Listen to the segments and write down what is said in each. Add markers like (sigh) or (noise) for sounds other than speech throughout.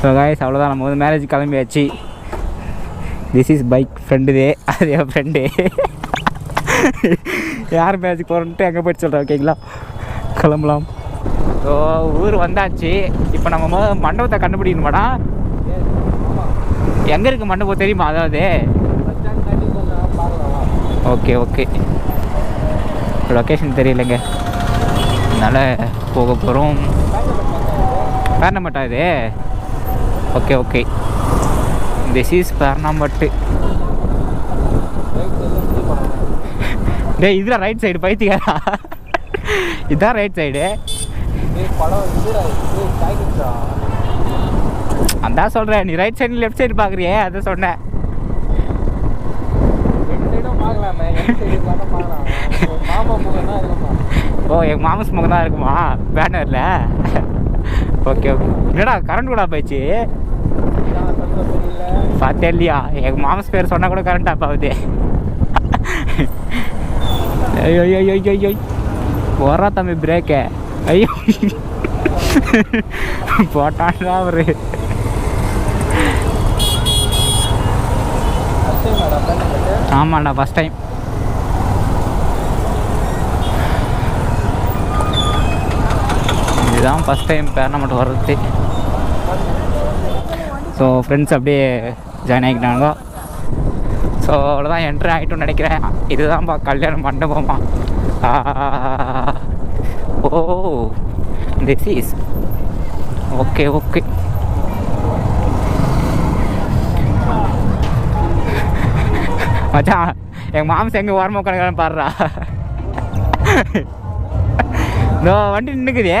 So guys அவ்வளோதான் நம்ம வந்து மேரேஜ் கிளம்பியாச்சு. திஸ் இஸ் பைக் ஃப்ரெண்டு தே அது என் ஃப்ரெண்டு யார் மேரேஜ் போகிறோன்ட்டு எங்கே போயிட்டு சொல்கிறேன் ஓகேங்களா? கிளம்பலாம். ஸோ ஊர் வந்தாச்சு. இப்போ நம்ம மண்டபத்தை கண்டுபிடிக்கணுமாடா? எங்கே இருக்குது மண்டபம் தெரியுமா? அதாவது? ஓகே ஓகே லொக்கேஷன் தெரியலைங்க. அதனால் போக போகிறோம் பேரணம்பட்டா இது? ஓகே ஓகே திஸ் இஸ் பட்டு டேய் இதுதான் ரைட் சைடு பைத்தியாரா இதுதான் ரைட் சைடு அதான் சொல்கிறேன் நீ ரைட் சைடு லெஃப்ட் சைடு பார்க்குறியே அதை சொன்னேன். ஓ எங்கள் மாமஸ் முகம் தான் இருக்குமா பேனரில் ஓகே ஓகே. என்னடா கரண்ட் கூட போயிடுச்சு? பார்த்தே இல்லையா எங்கள் மாமஸ் பேர் சொன்னால் கூட கரண்ட் ஆஃப் ஆகுது. ஐயோ ஐயோ ஐயோ ஐயோ போறா தம்பி பிரேக்கே ஐயோ. போட்டான்டா அவரு. ஆமாண்டா ஃபஸ்ட் டைம் இதுதான் ஃபஸ்ட் டைம் பேர்னமெண்ட் வர்றது. ஸோ ஃப்ரெண்ட்ஸ் அப்படியே ஜாயின் ஆகிக்கிட்டாங்க ஸோ அவ்வளோதான் என்ட்ரி ஆகிட்டும்னு நினைக்கிறேன். இதுதான்ப்பா கல்யாண மண்டபமா? ஓ திஸ் இஸ் ஓகே ஓகே மச்சான் எங்கள் மாம்ஸ் எங்கே ஓரமாக உட்காந்து பாடுறா (laughs) இந்த வண்டி நின்றுக்குதே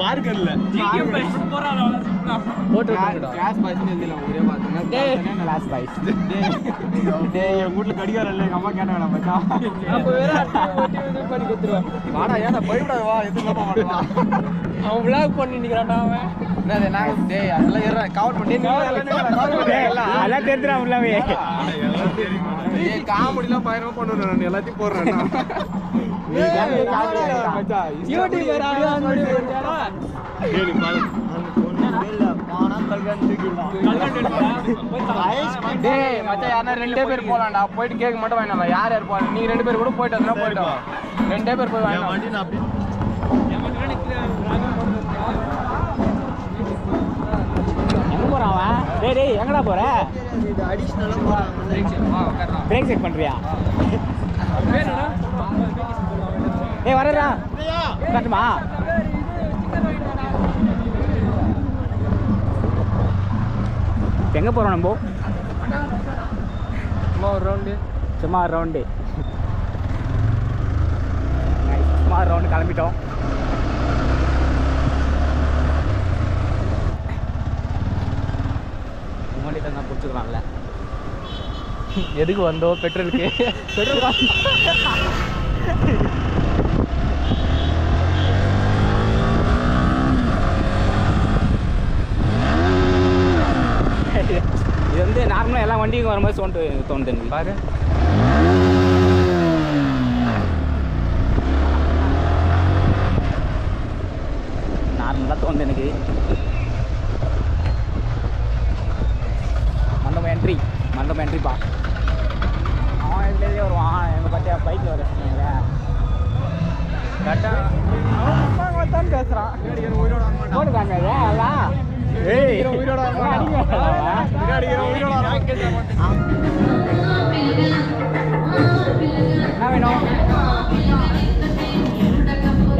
மார்க்கர்ல லாஸ்ட் பாய்ஸ் என் வீட்டுல கடிகாரம் இல்லை எங்க அம்மா கேட்டாங்க மச்சான் வாடா ஏன்டா பயப்படாத வா எதுவும் அவன் பண்ணி நிக்கிறான்டா அவன். என்னது நான் டேய் அதெல்லாம் ஏறா கவர் பண்ணி அதெல்லாம் தெரிஞ்சிடா உள்ளவே. ஏய் காமெடிலாம் பயங்கரமா பண்ணுவேன் நான் எல்லாத்தையும் போடுறேன் யூடியூபர் ஆகலாம் டேய் மச்சான் யாரா ரெண்டே பேர் போலாம்டா. போயிட்டு கேக் மட்டும் வாங்கிடலாம் யார் யார் போலாம் நீங்க ரெண்டு பேர் கூட போயிட்டு வந்தா போயிட்டோம் ரெண்டே பேர் போய் அவன்? டேய் டேய் எங்கடா போற? பிரேக் செக் பண்றியா? (laughs) ஏய் வரடா கட்டுமா எங்க போறோம் நம்ம? சும்மா ஒரு ரவுண்டு சும்மா ரவுண்டு சும்மா ரவுண்டு கிளம்பிட்டோம். முன்னாடி தான் பிடிச்சிக்கலாம்ல. எதுக்கு வந்தோம்? பெட்ரோலுக்கு. பெட்ரோல் இது வந்து எல்லா வண்டிக்கும் வரும்போது சோண்டு தோணுது எனக்கு. பாரு. நார்மலாக தோணுது எனக்கு. மண்டபம் என்ட்ரி மண்டபம் என்ட்ரிப்பா அவன் இதுலேயே வருவான். எங்கள் பார்த்தியா பைக்கில் வர கரெக்டாக பேசுகிறான் போட்டுக்காங்க இது எல்லாம்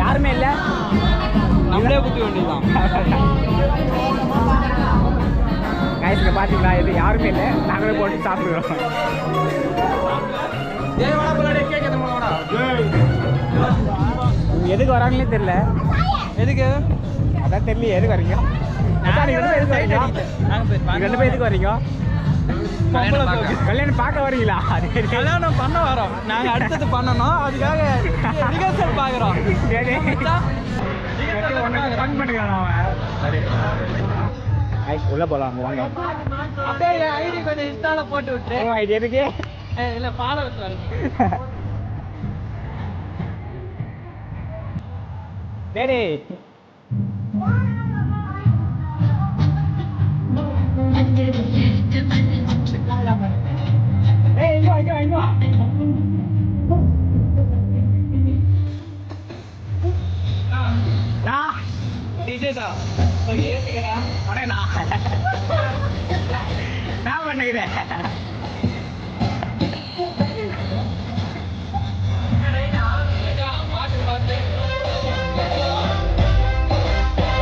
யாருமே இல்லை? நம்மளே குத்தி வேண்டியதுதான் கைஸில் பார்த்தீங்களா இது யாருமே இல்லை. நாங்களே போட்டு சாப்பிடுறோம். எதுக்கு வராங்களே தெரியல. எதுக்கு? அதான் தெரியல எதுக்கு வரீங்க? ரெண்டு பேரும் எதுக்கு வரீங்க. கல்யாணம் பார்க்க. வரீங்களா? அது கல்யாணம் பண்ண வரோம். நாங்க அடுத்தது பண்ணணும். அதுக்காக ரிகர்சல் பாக்குறோம் உள்ள போலாம் வாங்க. அப்படியே ஐடி கொஞ்சம் இன்ஸ்டால போட்டு இது எதுக்கு? ஏய், இல்ல ஃபாலோவர்ஸ் வரணும் டேடி நான் நான் பண்ணுகிறேன்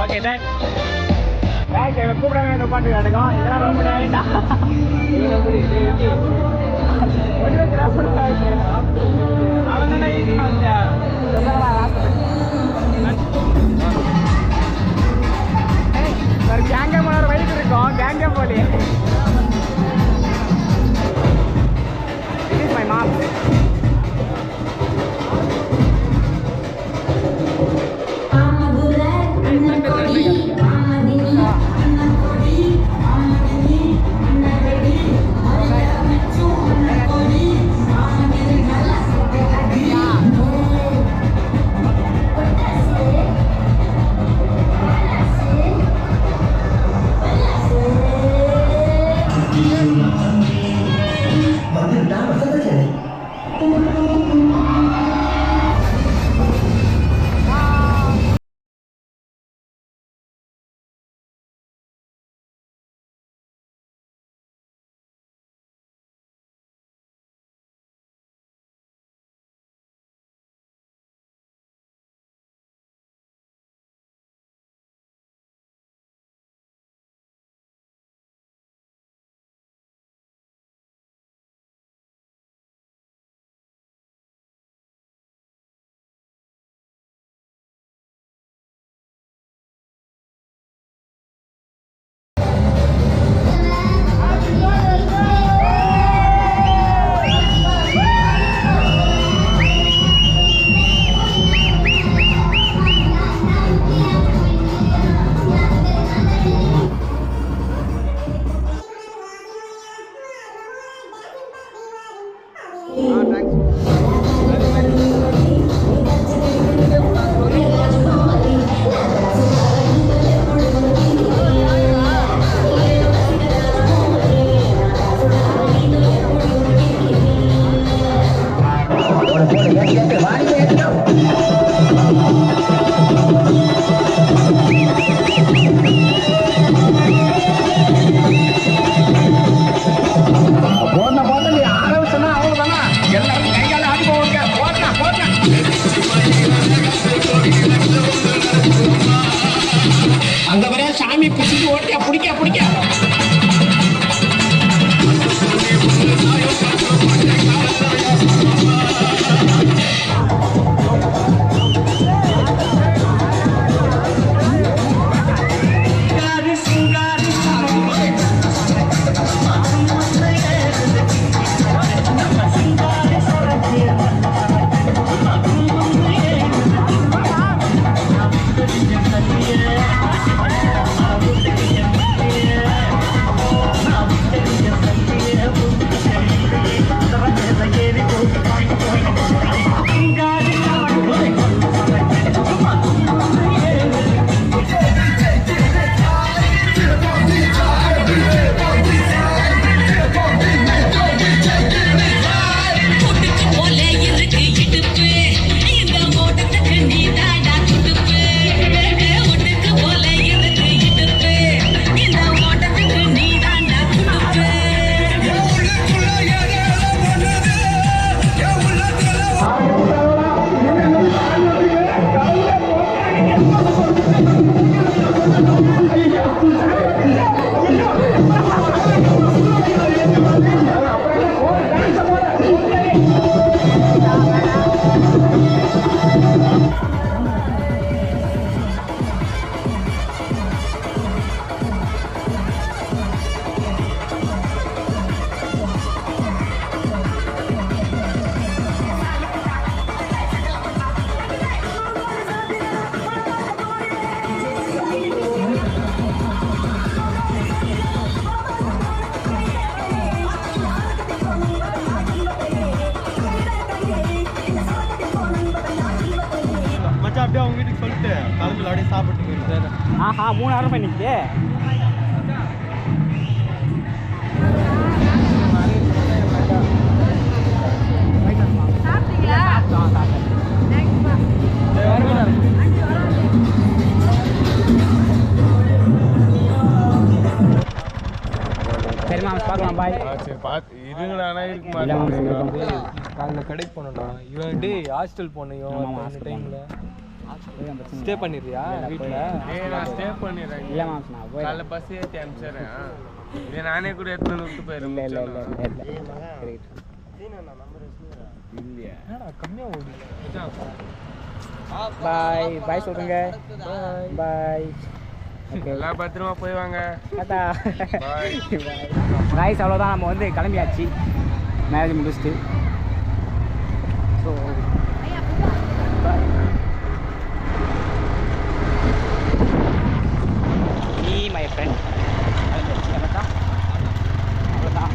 ஓகே சார் பேக் கூப்பிடாம இந்த பாட்டு கிடக்கும் இதெல்லாம் ரொம்ப வேண்டாம் அந்த அங்க சாமி பிடிச்சி ஓட்டியா பிடிக்க பிடிக்க Yeah. ஆஹா மூணு நேரம் பண்ணிக்கிட்டே சாப்பிட்டீங்களா? தேங்க்ஸ்ப்பா சரி மாம்ஸ் பார்க்கலாம் பாய் சரி பார்த்து இருங்கடானா இருக்கு இருக்கட்டும். காலைல கடைக்கு போனோம்டா இவன் டே ஹாஸ்டல் போனேன் ஆமா, இவன் டைம்ல ஸ்டே பண்ணிடுறியா வீட்டில் நான் ஸ்டே பண்ணிடுறேன். இல்லை மாம்ஸ் நான் போய் காலைல பஸ் ஏற்றி அனுப்பிச்சிடுறேன். இதே நானே கூட எடுத்து விட்டு போயிடுறேன் இல்லை இல்லை இல்லை இல்லை. இல்லை இல்லையா? கம்மியாக ஓடி பாய் பாய் சொல்லுங்க. பாய். எல்லாம் பத்திரமா போய் வாங்க. ரைஸ் அவ்வளோதான் நம்ம வந்து கிளம்பியாச்சு. மேரேஜ் முடிச்சுட்டு ஸோ நீ மை ஃப்ரெண்ட் அவ்வளோதான் அவ்வளோதான்